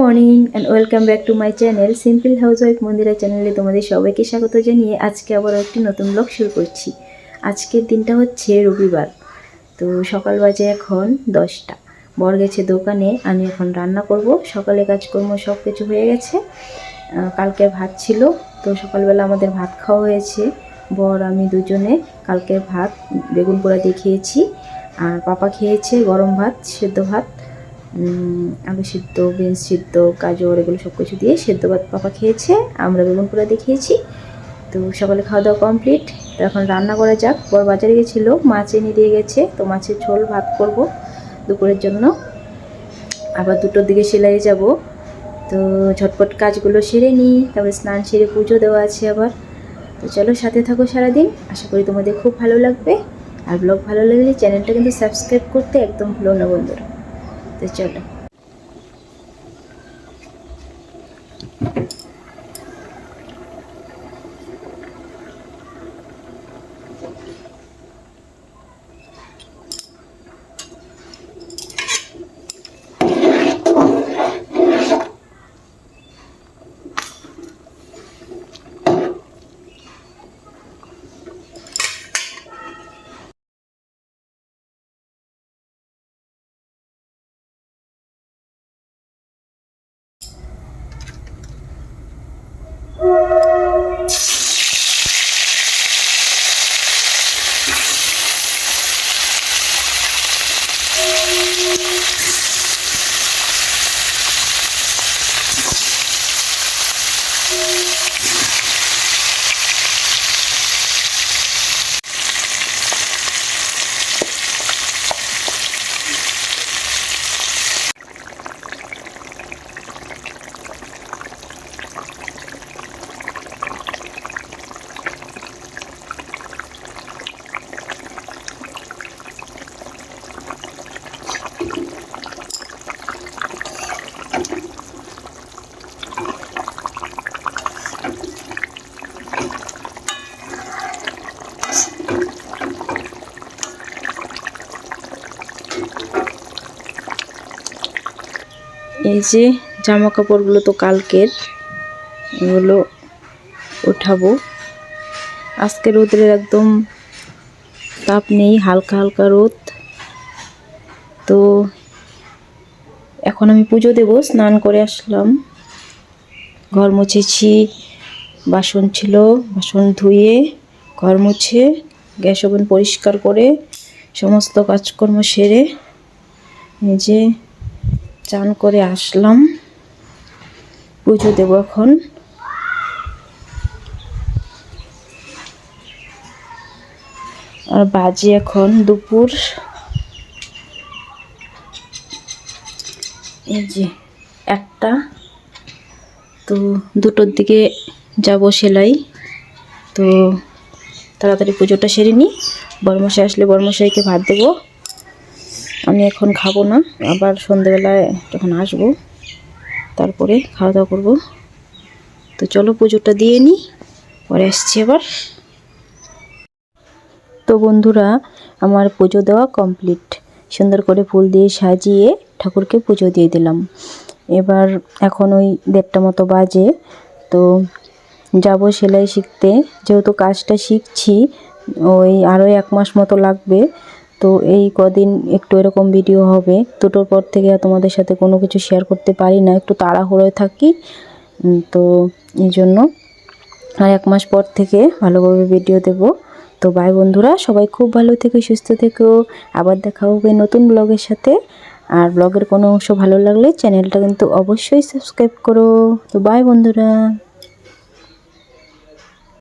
Morning and welcome back to my channel simple housewife Mandira চ্যানেলে তোমাদের সবাইকে স্বাগত জানিয়ে আজকে আবার একটি নতুন ব্লগ শুরু করছি। আজকের দিনটা হচ্ছে রবিবার, তো সকাল বাজে এখন দশটা। বর গেছে দোকানে, আমি এখন রান্না করব। সকালে কাজকর্ম সব কিছু হয়ে গেছে। কালকে ভাত ছিল, তো সকালবেলা আমাদের ভাত খাওয়া হয়েছে। বর, আমি দুজনে কালকে ভাত, বেগুন পোড়া দিয়ে খেয়েছি। আর পাপা খেয়েছে গরম ভাত, সেদ্ধ ভাত। আলু সিদ্ধ, বিনস সিদ্ধ, গাজর, এগুলো সব কিছু দিয়ে সেদ্ধ ভাত পাপা খেয়েছে, আমরা বেগুন পোড়া দিয়ে খেয়েছি তো সকালে খাওয়া দাওয়া কমপ্লিট তো এখন রান্না করা যাক। বড় বাজারে গেছিল, মাছ এনে দিয়ে গেছে। তো মাছের ঝোল ভাত করব দুপুরের জন্য। আবার দুটোর দিকে সেলাই যাব। তো ঝটপট কাজগুলো সেরে নিই। তারপরে স্নান সেরে পুজো দেওয়া আছে আবার। তো চলো সাথে থাকো সারাদিন। আশা করি তোমাদের খুব ভালো লাগবে। আর ব্লগ ভালো লাগলে চ্যানেলটা কিন্তু সাবস্ক্রাইব করতে একদম ভুলো না বন্ধুরা। তো চলো Thank you. এই যে জামা কাপড়গুলো তো কালকের, এগুলো উঠাবো। আজকে রোদের একদম তাপ নেই, হালকা হালকা রোদ। তো এখন আমি পুজো দেব, স্নান করে আসলাম। ঘর মুছেছি, বাসন ছিল, বাসন ধুয়ে ঘর মুছে, গ্যাস ওভেন পরিষ্কার করে সমস্ত কাজকর্ম সেরে যে চান করে আসলাম। পুজো দেবো এখন। আর বাজে এখন দুপুর। এই যে একটা। তো দুটোর দিকে যাব সেলাই। তো তাড়াতাড়ি পুজোটা সেরে নিই। বর্মশাই আসলে বর্মশাইকে ভাত দেবো। আমি এখন খাব না, আবার সন্ধেবেলায় যখন আসব, তারপরে খাওয়া দাওয়া করব। তো চলো পুজোটা দিয়ে নিই পরে আসছি আবার। তো বন্ধুরা, আমার পুজো দেওয়া কমপ্লিট। সুন্দর করে ফুল দিয়ে সাজিয়ে ঠাকুরকে পুজো দিয়ে দিলাম। এবার এখন ওই দেড়টা মতো বাজে, তো যাব সেলাই শিখতে। যেহেতু কাজটা শিখছি, ওই আরও এক মাস মতো লাগবে তো এই কদিন একটু এরকম ভিডিও হবে। দুটোর পর থেকে তোমাদের সাথে কোনো কিছু শেয়ার করতে পারি না। একটু তাড়াহুড়োয় থাকি। তো এই জন্য আর এক মাস পর থেকে ভালোভাবে ভিডিও দেব। তো বাই বন্ধুরা, সবাই খুব ভালো থেকে, সুস্থ থেকেও আবার দেখা হবে নতুন ব্লগের সাথে। আর ব্লগের কোনো অংশ ভালো লাগলে চ্যানেলটা কিন্তু অবশ্যই সাবস্ক্রাইব করো। তো বাই বন্ধুরা।